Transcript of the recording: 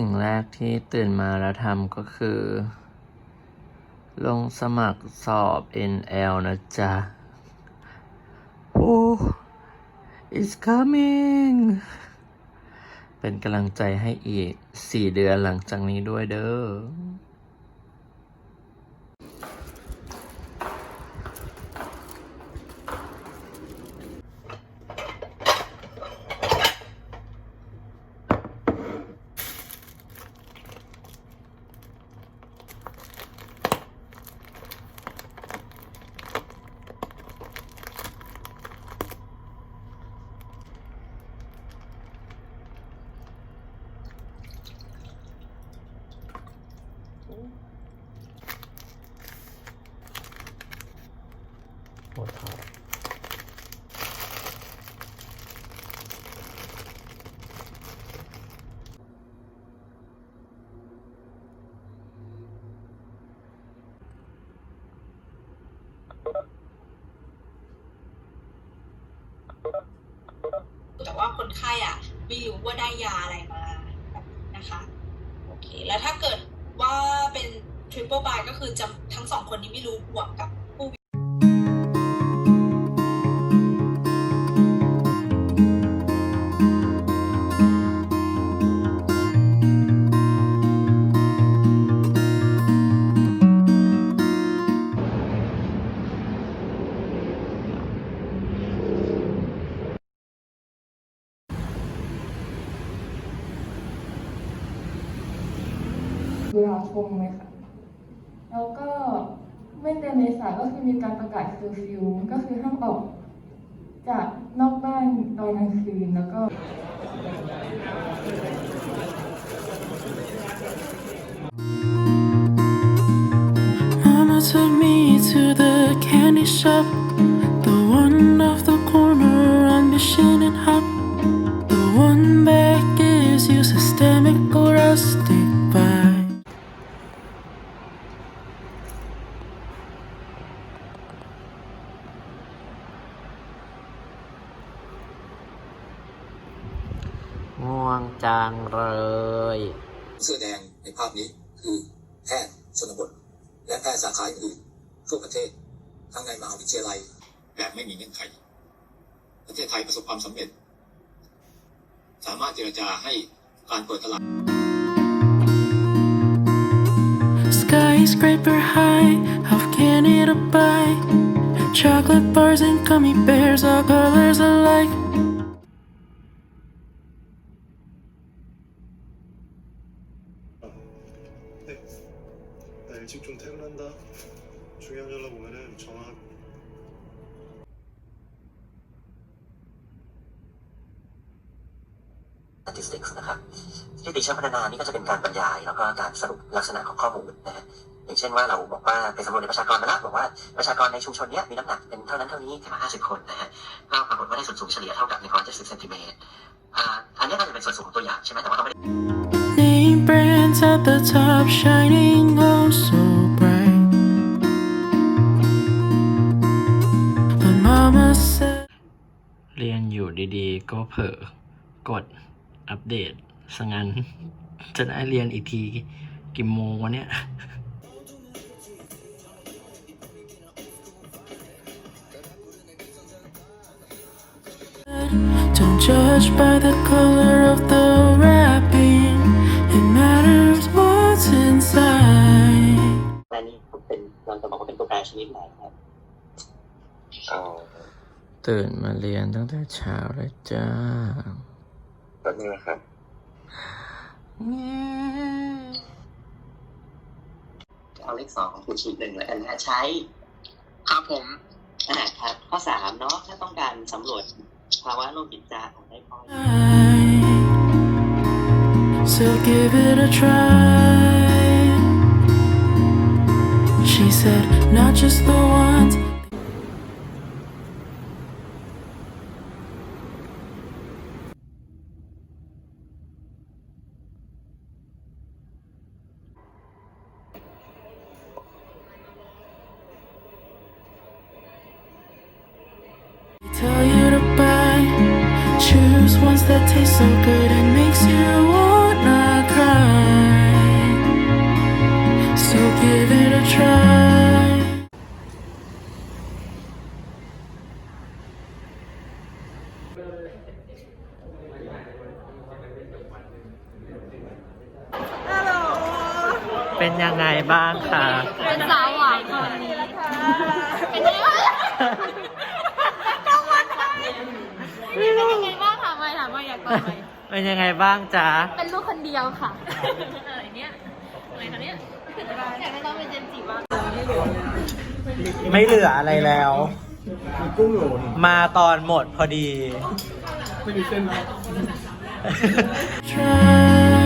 สิ่งแรกที่ตื่นมาแล้วทำก็คือ ลงสมัครสอบ NL นะจ๊ะ โอ้ it's coming เป็นกำลังใจให้อีก 4 เดือนหลังจากนี้ด้วยเด้อ หัวเท้าแต่ว่าคนไข้อะ ไม่รู้ว่าได้ยาอะไรมานะคะ โอเค แล้วถ้าเกิดว่าเป็น triple buy ก็คือจะทั้งสองคนนี้ไม่รู้บวกกับาชงเลยค่ะ แล้วก็ไม่เดือนเมษาก็คือมีการประกาศเคอร์ฟิวก็คือห้ามออกจากนอกบ้านตอนกลางคืนแล้วก็ ง่วงจังเลย เสื้อแดงในภาพนี้คือแพทย์ชนบท และแพทย์สาขาอื่นทั่วประเทศ ทั้งในมหาวิทยาลัยแบบไม่มีเงื่อนไข ประเทศไทยประสบความสำเร็จ สามารถเจรจาให้การเปิดตลาด Skyscraper high, how can it buy? Chocolate bars and gummy bears, all colors alike. 일찍 좀 퇴근한다. 중요한 연락 오면은 전화하고. สถิตินะครับสถิติเชิงพัฒนานี่ก็จะเป็นการบรรยาย แล้วก็การสรุปลักษณะของข้อมูลนะฮะอย่างเช่นว่าเราบอกว่าไปสำรวจในประชากรมาแล้วบอกว่าประชากรในชุมชนเนี้ยมีน้ำหนักเป็นเท่านั้นเท่านี้ถึงห้าสิบคนนะฮะก็ปรากฏว่าได้ส่วนสูงเฉลี่ยเท่ากับ170เซนติเมตรอ่าอันนี้ก็จะเป็นส่วนสูงของตัวอย่างใช่ไหมแต่ว่าเราไม่ได้ Name brands at the top, shining ดีๆ ก็เผลอกดอัปเดตสงันจะได้เรียนอีกทีกี่โมงวะเนี่ย Don't judge by the color of the wrapping. It matters what's inside. แปรนี้เป็นเราจะบอกว่าเป็นตัวแปรชนิดไหนครับเอา ตื่นมาเรียนตั้งแต่เช้าเลยจ้าแบบนี้นะครับเอาเลขสองของคุณชีหนึ่งแล้วกันนะฮะใช้ครับผม อ่าครับข้อสามเนาะถ้าต้องการสำรวจภาวะโรคติดจาของไทฟอยด์ So give it a try. She said, not just the ones. Those ones that taste so good and makes you wanna cry So give it a try เป็นยังไงบ้างคะ เป็นสาวหวานคนนี้เป็นยังไง กตอบไหมเป็นยังไงบ้างจ๊ะ เป็นลูกคนเดียวค่ะ อะไรเนี่ย อะไรคะเนี่ยอยากได้ต้องเป็นเจนจิบ้างไม่เหลืออะไรแล้วมาตอนหมดพอดี Try